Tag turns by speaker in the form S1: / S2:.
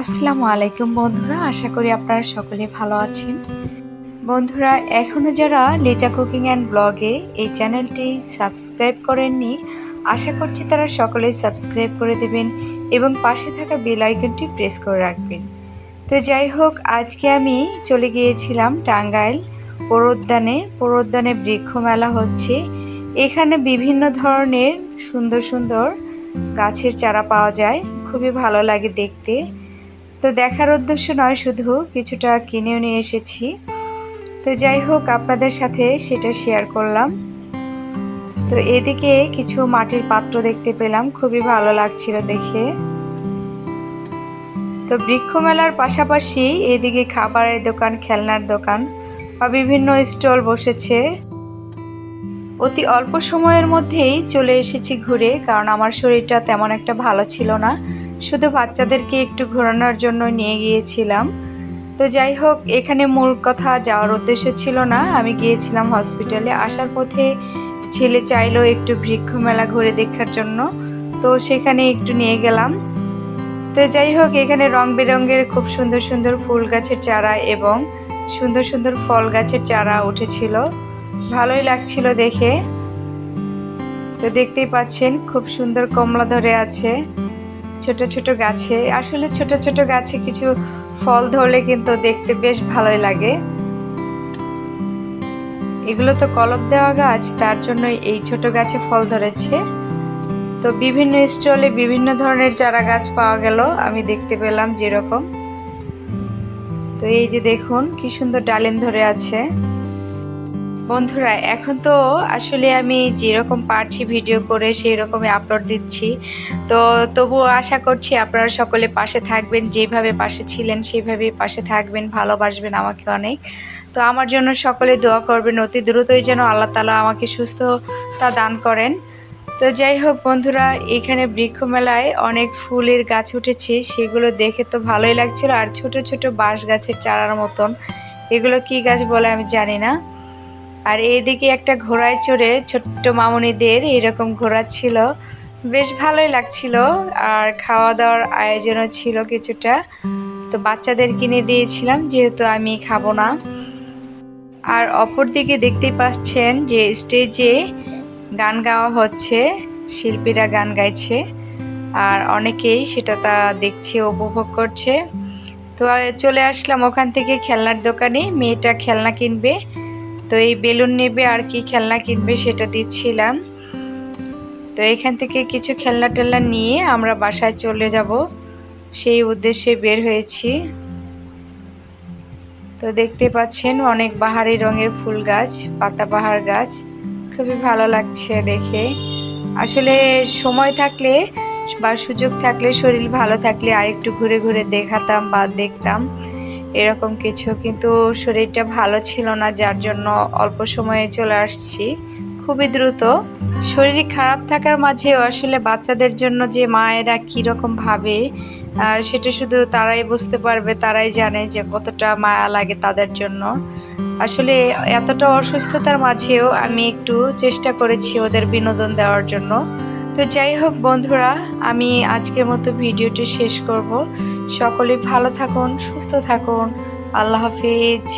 S1: আসসালামু আলাইকুম বন্ধুরা, আশা করি আপনারা সকলে ভালো আছেন। বন্ধুরা এখনও যারা লিজা কুকিং অ্যান্ড ব্লগে এই চ্যানেলটি সাবস্ক্রাইব করেননি, আশা করছি তারা সকলেই সাবস্ক্রাইব করে দেবেন এবং পাশে থাকা বেল আইকনটি প্রেস করে রাখবেন। তো যাই হোক, আজকে আমি চলে গিয়েছিলাম টাঙ্গাইল পৌরোদ্যানে পৌরোদ্যানে বৃক্ষ মেলা হচ্ছে। এখানে বিভিন্ন ধরনের সুন্দর সুন্দর গাছের চারা পাওয়া যায়। খুবই ভালো লাগে দেখতে। তো দেখার উদ্দেশ্য নয় শুধু, কিছুটা কিনেও নিয়ে এসেছি। তো যাই হোক, আপনাদের সাথে সেটা শেয়ার করলাম। তো এদিকে কিছু মাটির পাত্র দেখতে পেলাম, খুবই ভালো লাগছিল দেখে। তো বৃক্ষ মেলার পাশাপাশি এদিকে খাবারের দোকান, খেলনার দোকান বা বিভিন্ন স্টল বসেছে। অতি অল্প সময়ের মধ্যেই চলে এসেছি ঘুরে, কারণ আমার শরীরটা তেমন একটা ভালো ছিল না। শুধু বাচ্চাদেরকে একটু ঘোরানোর জন্য নিয়ে গিয়েছিলাম। তো যাই হোক, এখানে মূল কথা যাওয়ার উদ্দেশ্য ছিল না। আমি গিয়েছিলাম হসপিটালে আসার পথে ছেলে চাইলো একটু বৃক্ষ মেলা ঘুরে দেখার জন্য। তো সেখানে একটু নিয়ে গেলাম। তো যাই হোক, এখানে রং বেরঙের খুব সুন্দর সুন্দর ফুল গাছের চারা এবং সুন্দর সুন্দর ফল গাছের চারা উঠেছিল। ভালোই লাগছিল দেখে। তো দেখতেই পাচ্ছেন, খুব সুন্দর কমলা ধরে আছে। ছোট ছোট গাছে, আসলে ছোট ছোট গাছে কিছু ফল ধরলে কিন্তু দেখতে বেশ ভালোই লাগে। এগুলো তো কলপ দেওয়া গাছ, তার জন্য এই ছোট গাছে ফল ধরেছে। তো বিভিন্ন স্টলে বিভিন্ন ধরনের চারা গাছ পাওয়া গেল, আমি দেখতে পেলাম যেরকম। তো এই যে দেখুন, কি সুন্দর ডালিম ধরে আছে। বন্ধুরা, এখন তো আসলে আমি যেরকম পারছি ভিডিও করে সেই রকমই আপলোড দিচ্ছি। তো তবুও আশা করছি আপনারা সকলে পাশে থাকবেন, যেভাবে পাশে ছিলেন সেইভাবেই পাশে থাকবেন, ভালোবাসবেন আমাকে অনেক। তো আমার জন্য সকলে দোয়া করবেন, অতি দ্রুতই যেন আল্লাহ তালা আমাকে সুস্থতা দান করেন। তো যাই হোক বন্ধুরা, এখানে বৃক্ষ মেলায় অনেক ফুলের গাছ উঠেছে, সেগুলো দেখে তো ভালোই লাগছিল। আর ছোট ছোট বাঁশ গাছের চারার মতন। এগুলো কি গাছ বলে আমি জানি না। আর এইদিকে একটা ঘোড়ায় চড়ে ছোট্ট মামুনিদের এরকম ঘোড়া ছিল। বেশ ভালোই লাগছিল আর খাওয়া দাওয়ার আয়োজনও ছিল কিছুটা। তো বাচ্চাদের কিনে দিয়েছিলাম, যেহেতু আমি খাব না। আর অপর দিকে দেখতেই পাচ্ছেন যে স্টেজে গান গাওয়া হচ্ছে, শিল্পীরা গান গাইছে। আর অনেকেই সেটা তা দেখছে, উপভোগ করছে। তো চলে আসলাম ওখান থেকে খেলনার দোকানে, মেয়েটা খেলনা কিনবে। তো এই বেলুন নেবে আর কি খেলনা কিনবে সেটা দিচ্ছিলাম। তো এখান থেকে কিছু খেলনা টেলনা নিয়ে আমরা বাসায় চলে যাব। সেই উদ্দেশ্যে বের হয়েছি। তো দেখতে পাচ্ছেন অনেক বাহারি রঙের ফুল গাছ পাতাবাহার গাছ। খুবই ভালো লাগছে দেখে। আসলে সময় থাকলে বা সুযোগ থাকলে, শরীর ভালো থাকলে আর একটু ঘুরে ঘুরে দেখাতাম বা দেখতাম। এরকম কিছু, কিন্তু শরীরটা ভালো ছিল না, যার জন্য অল্প সময়ে চলে আসছি। খুবই দ্রুত। শরীর খারাপ থাকার মাঝেও আসলে বাচ্চাদের জন্য যে মায়েরা কীরকম ভাবে সেটা শুধু তারাই বুঝতে পারবে, তারাই জানে যে কতটা মায়া লাগে তাদের জন্য। আসলে এতটা অসুস্থতার মাঝেও আমি একটু চেষ্টা করেছি ওদের বিনোদন দেওয়ার জন্য। তো যাই হোক বন্ধুরা, আমি আজকের মতো ভিডিওটি শেষ করব। সকলে ভালো থাকুন, সুস্থ থাকুন। আল্লাহ হাফিজ।